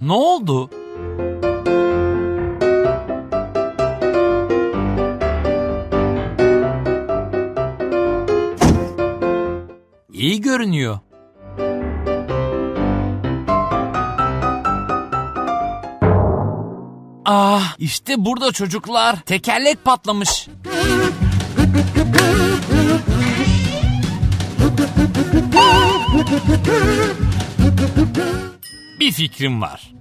Ne oldu? İyi görünüyor. Ah, işte burada çocuklar. Tekerlek patlamış. Bir fikrim var.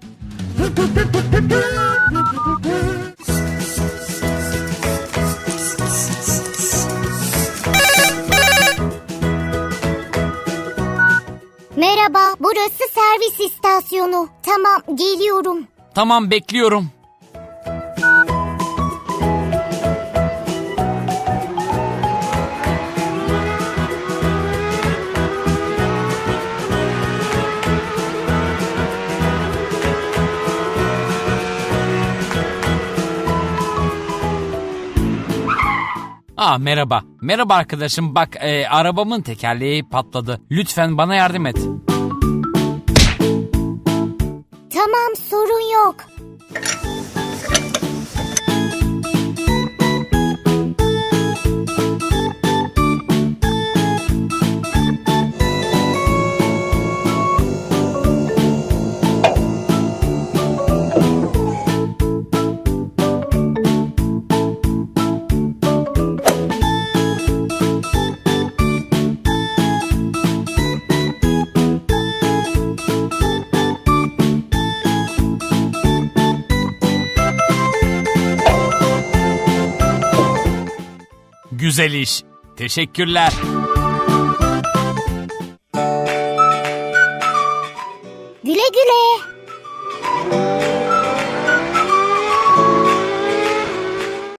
Merhaba, burası servis istasyonu. Tamam, geliyorum. Tamam bekliyorum. Aa merhaba. Merhaba arkadaşım. Bak e, arabamın tekerleği patladı. Lütfen bana yardım et. Tamam, sorun yok. Güzel iş. Teşekkürler. Güle güle.